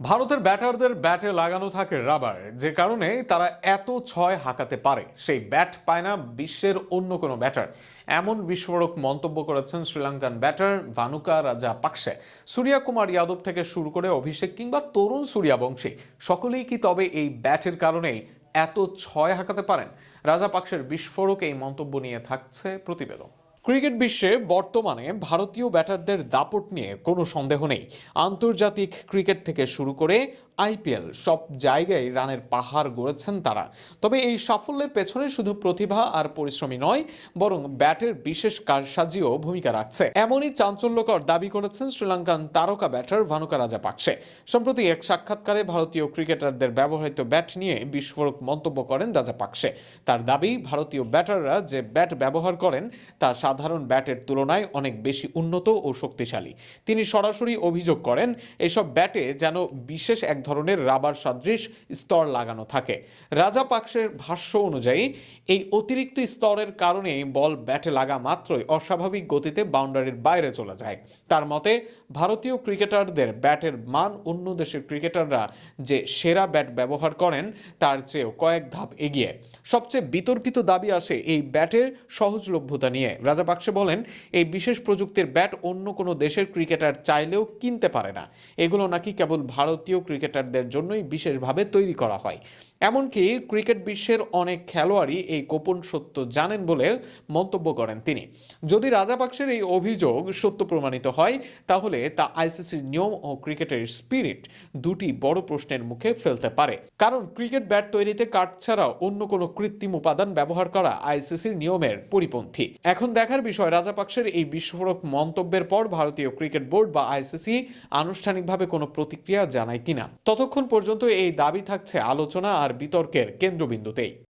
ভারতের ব্যাটারদের ব্যাটে লাগানো থাকে রাবার, যে কারণে তারা এত ছয় হাঁকাতে পারে। সেই ব্যাট পায় না বিশ্বের অন্য কোনো ব্যাটার। এমন বিস্ফোরক মন্তব্য করেছেন শ্রীলঙ্কান ব্যাটার ভানুকা রাজা পাকসে সূর্যা কুমার যাদব থেকে শুরু করে অভিষেক কিংবা তরুণ সূর্যাবংশী সকলেই কি তবে এই ব্যাটের কারণেই এত ছয় হাঁকাতে পারেন? রাজা পাকসের বিস্ফোরক এই মন্তব্য নিয়ে থাকছে প্রতিবেদন। ক্রিকেট বিশ্বে বর্তমানে ভারতীয় ব্যাটারদের দাপট নিয়ে কোনো সন্দেহ নেই। আন্তর্জাতিক ক্রিকেট থেকে শুরু করে আইপিএল সব জায়গায় রানের পাহাড় গড়েছেন তারা। তবে এই সাফল্যের পেছনে শুধু প্রতিভা আর পরিশ্রমী নয়, বরং ব্যাটের বিশেষ কারসাজিও ভূমিকা রাখছে। এমনই চাঞ্চল্যকর দাবি করেছেন শ্রীলঙ্কান তারকা ব্যাটার ভানুকা রাজা পাকসে সম্প্রতি এক সাক্ষাৎকারে ভারতীয় ক্রিকেটারদের ব্যবহৃত ব্যাট নিয়ে বিস্ফোরক মন্তব্য করেন রাজা পাকসে তার দাবি, ভারতীয় ব্যাটাররা যে ব্যাট ব্যবহার করেন, তা সাধারণ ব্যাটের তুলনায় অনেক বেশি উন্নত ও শক্তিশালী। তিনি সরাসরি অভিযোগ করেন, এসব ব্যাটে যেন বিশেষ এক ধরনের রাবার সদৃশ স্তর লাগানো থাকে। রাজা পাকসের ভাষ্য অনুযায়ী, এই অতিরিক্ত স্তরের কারণে বল ব্যাটে লাগা মাত্রই অস্বাভাবিক গতিতে বাউন্ডারির বাইরে চলে যায়। তার মতে, ভারতীয় ক্রিকেটারদের ব্যাটের মান অন্য দেশের ক্রিকেটাররা যে সেরা ব্যাট ব্যবহার করেন, তার চেয়েও কয়েক ধাপ এগিয়ে। সবচেয়ে বিতর্কিত দাবি আসে এই ব্যাটের সহজলভ্যতা নিয়ে। রাজা বাক্সে বলেন, এই বিশেষ প্রযুক্তির ব্যাট অন্য কোনো দেশের ক্রিকেটার চাইলেও কিনতে পারে না। এগুলো নাকি কেবল ভারতীয় ক্রিকেটারদের জন্যই বিশেষভাবে তৈরি করা হয়। এমনকি ক্রিকেট বিশ্বের অনেক খেলোয়াড়ই এই গোপন সত্য জানেন বলে মন্তব্য করেন তিনি। যদি রাজাপাকসের এই অভিযোগ সত্য প্রমাণিত হয়, তাহলে তা আইসিসির নিয়ম ও ক্রিকেটের স্পিরিট দুটি বড় প্রশ্নের মুখে ফেলতে পারে। কারণ ক্রিকেট ব্যাট তৈরিতে কাঠ ছাড়া অন্য কোনো কৃত্রিম উপাদান ব্যবহার করা আইসিসির নিয়মের পরিপন্থী। এখন দেখার বিষয় রাজাপাকসের এই বিস্ফোরক মন্তব্যের পর ভারতীয় ক্রিকেট বোর্ড বা আইসিসি আনুষ্ঠানিকভাবে কোনো প্রতিক্রিয়া জানায় কিনা? ততক্ষণ পর্যন্ত এই দাবি থাকছে আলোচনা আর বিতর্কের কেন্দ্রবিন্দুতেই।